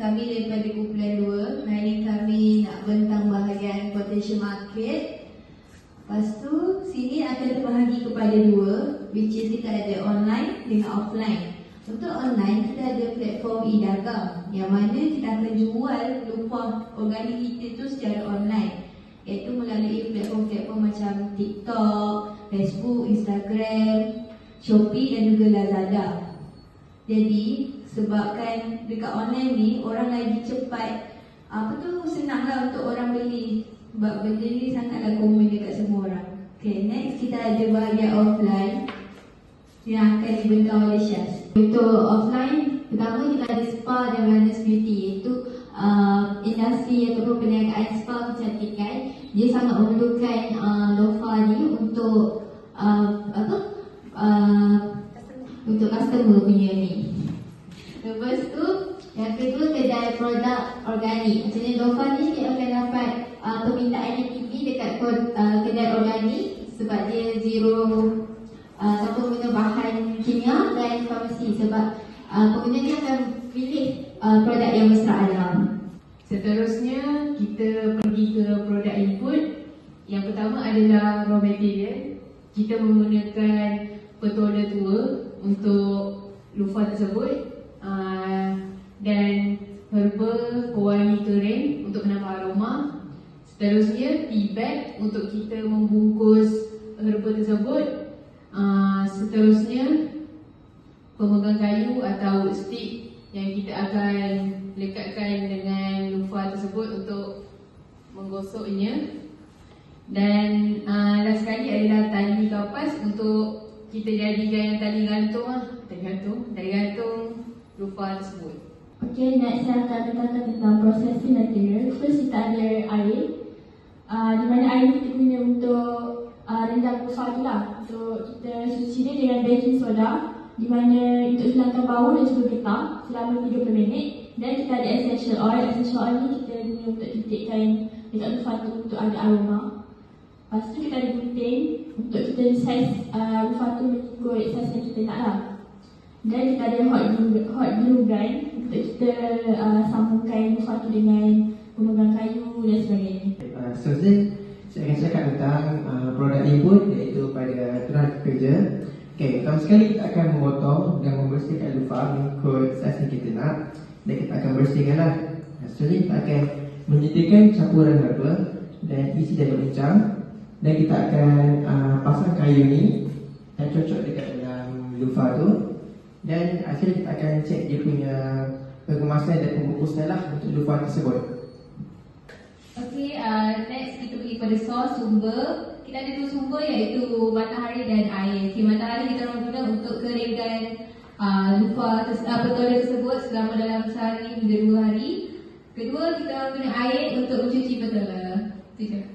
kami daripada kumpulan 2 Hari ni kami nak bentang bahagian potential market. Lepas tu sini akan terbahagi kepada dua Which is kita ada online dengan offline. Untuk online kita ada platform e-dagang Yang mana kita akan jual lupa organik kita tu secara online. Iaitu melalui platform-platform macam TikTok, Facebook, Instagram, Shopee dan juga Lazada. Jadi sebabkan dekat online ni orang lagi cepat apa tu senanglah untuk orang beli sebab benda ni sangatlah common dekat semua orang. Okay, next kita ada bahagian offline yang akan dibentang oleh Syaz. Untuk offline, pertama kita ada spa dan wellness beauty iaitu uh, industri ataupun perniagaan spa kecantikan. Dia sangat memerlukan uh, lofa ni untuk uh, apa? Uh, untuk customer punya ni. Lepas tu, yang kedua kedai produk organik. Maksudnya Lofa ni dia akan dapat uh, permintaan yang tinggi dekat uh, kedai organik sebab dia zero uh, tanpa guna bahan kimia dan farmasi sebab uh, pengguna ni akan pilih uh, produk yang mesra alam. Seterusnya kita pergi ke produk input. Yang pertama adalah raw material. Kita menggunakan petola tua untuk lufa tersebut herba pewangi kering untuk menambah aroma. Seterusnya tea bag untuk kita membungkus herba tersebut. Uh, seterusnya pemegang kayu atau stick yang kita akan lekatkan dengan lufa tersebut untuk menggosoknya. Dan uh, last sekali adalah tali kapas untuk kita jadikan tali gantung lah. Tali gantung, tali gantung lupa tersebut. Okay, next saya akan berkata tentang processing material. First kita ada air. Uh, di mana air kita guna untuk uh, rendam kufa tu lah. Untuk kita suci dia dengan baking soda. Di mana untuk hilangkan bau dan juga getah selama 30 minit. Dan kita ada essential oil. Essential oil ni kita guna untuk titikkan dekat kufa tu untuk ada aroma. Lepas tu kita ada gunting untuk kita size uh, kufa tu mengikut size yang kita nak lah. Dan kita ada hot glue, hot glue gun untuk kita uh, sambungkan sesuatu dengan gunungan kayu dan sebagainya. Uh, so, saya akan cakap tentang uh, produk input iaitu pada tenaga kerja. Okay, pertama sekali kita akan memotong dan membersihkan lufa mengikut saiz yang kita nak dan kita akan bersihkan lah. Seterusnya kita akan menyediakan campuran herba dan isi dan bincang dan kita akan uh, pasang kayu ni yang cocok dekat dalam lufa tu dan akhirnya kita akan cek dia punya pengemasan dan pembungkusan lah untuk lupa tersebut. Okay, uh, next kita pergi pada source sumber. Kita ada dua sumber iaitu matahari dan air. Okay, matahari kita orang guna untuk keringkan uh, lupa uh, petola tersebut selama dalam sehari hingga dua hari. Kedua, kita guna air untuk mencuci petola. Itu je.